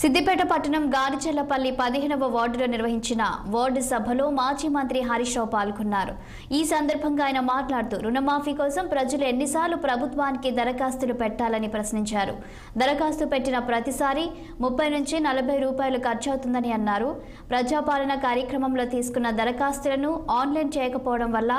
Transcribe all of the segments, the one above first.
సిద్దిపేట పట్టణం గారిచెల్లపల్లి పదిహేనవ వార్డులో నిర్వహించిన వార్డు సభలో మాజీ మంత్రి హరీష్ రావు పాల్గొన్నారు. ఈ సందర్భంగా ఆయన మాట్లాడుతూ రుణమాఫీ కోసం ప్రజలు ఎన్నిసార్లు ప్రభుత్వానికి దరఖాస్తులు పెట్టాలని ప్రశ్నించారు. దరఖాస్తు పెట్టిన ప్రతిసారి ముప్పై నుంచి నలభై రూపాయలు ఖర్చవుతుందని అన్నారు. ప్రజాపాలన కార్యక్రమంలో తీసుకున్న దరఖాస్తులను ఆన్లైన్ చేయకపోవడం వల్ల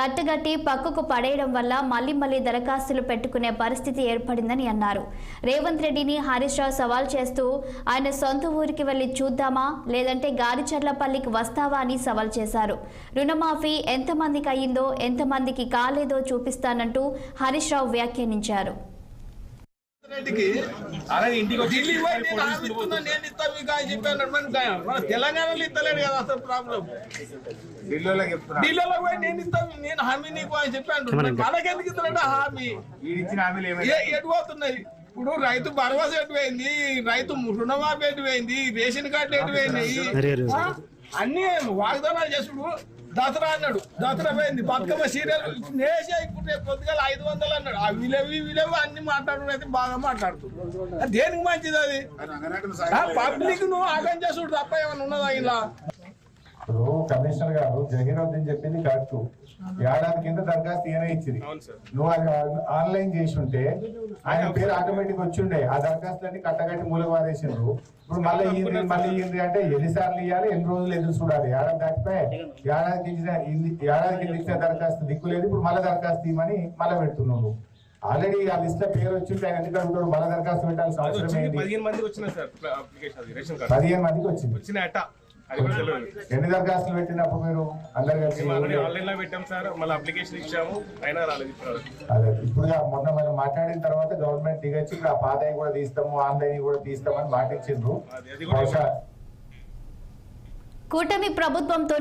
కట్టగట్టి పక్కకు పడేయడం వల్ల మళ్ళీ మళ్ళీ దరఖాస్తులు పెట్టుకునే పరిస్థితి ఏర్పడిందని అన్నారు. రేవంత్ రెడ్డిని హరీష్ రావు సవాల్ చేస్తూ ఆయన సొంత ఊరికి వెళ్ళి చూద్దామా? లేదంటే గారిచర్లపల్లికి వస్తావా? అని సవాల్ చేశారు. రుణమాఫీ ఎంతమందికి అయ్యిందో ఎంతమందికి కాలేదో చూపిస్తానంటూ హరీష్ రావు వ్యాఖ్యానించారు. రెడ్డికి అలా ఇంటికి వచ్చి ఢిల్లీ పోయి నేను హామీ ఇస్తున్నా, నేను ఇస్తా మీకు అని చెప్పాను మన తెలంగాణలో ఇస్తలేడు కదా అసలు ప్రాబ్లం. ఢిల్లీలో పోయి నేను ఇస్తా నేను హామీ నీకు అని చెప్పాను మరి మనకెందుకు ఇస్తున్నాడు ఆ హామీ? ఎటు పోతున్నాయి? ఇప్పుడు రైతు భరోసా ఎటు పోయింది? రైతు రుణమాఫీ ఎటు పోయింది? రేషన్ కార్డు ఎటు పోయినాయి? ఆ? అన్ని వాగ్దానాలు చేసుడు. దసరా అన్నాడు. దసరా పోయింది. బతుకమ్మ సీరియల్ నేసే ఇప్పుడు రేపు పొద్దుగాల ఐదు వందలు అన్నాడు. ఆ విలేవి విలేవి అన్ని మాట్లాడు అయితే బాగా మాట్లాడుతుంది అది దేనికి మంచిది అది? పబ్లిక్ నువ్వు ఆగం చేసుడు తప్ప ఏమైనా ఉన్నదా ఇలా? ఇప్పుడు కమిషనర్ గారు జహీరుద్దీన్ చెప్పింది కరెక్ట్ ఏడాది కింద దరఖాస్తు ఈయన ఇచ్చింది నువ్వు అది ఆన్లైన్ చేసి ఉంటే ఆయన పేరు ఆటోమేటిక్ వచ్చిండే ఆ దరఖాస్తులన్నీ కట్టగట్టి మూలకు వారేసిండ్రు ఇప్పుడు మళ్ళీ మళ్ళీ ఇయ్యింది అంటే ఎన్నిసార్లు ఇవ్వాలి ఎన్ని రోజులు ఎదురు చూడాలి? ఏడాది దాటిపోయి. ఏడాదికి ఇచ్చిన ఏడాది కింద ఇచ్చిన దరఖాస్తు దిక్కు లేదు. ఇప్పుడు మళ్ళీ దరఖాస్తు ఇవ్వమని మళ్ళీ పెడుతున్నావు ఆల్రెడీ ఆ లిస్ట్లో పేరు వచ్చింటే ఆయన ఎందుకు అడుగుతాడు? మళ్ళీ దరఖాస్తు పెట్టాల్సిన అవసరం వచ్చింది పదిహేను మందికి వచ్చింది ఎన్ని దరఖాస్తులు పెట్టినప్పుడు మీరు అందరు కలిసి ఆన్లైన్లో పెట్టాం సార్. మళ్ళీ అప్లికేషన్ ఇచ్చాము. అయినా రాలేదు ఇప్పుడు అదే ఇప్పుడు మొన్న మనం మాట్లాడిన తర్వాత గవర్నమెంట్ దిగొచ్చి ఇప్పుడు ఆ పాత కూడా తీస్తాము ఆన్లైన్ కూడా తీస్తామని మాట ఇచ్చిండ్రు కూటమి ప్రభుత్వంతో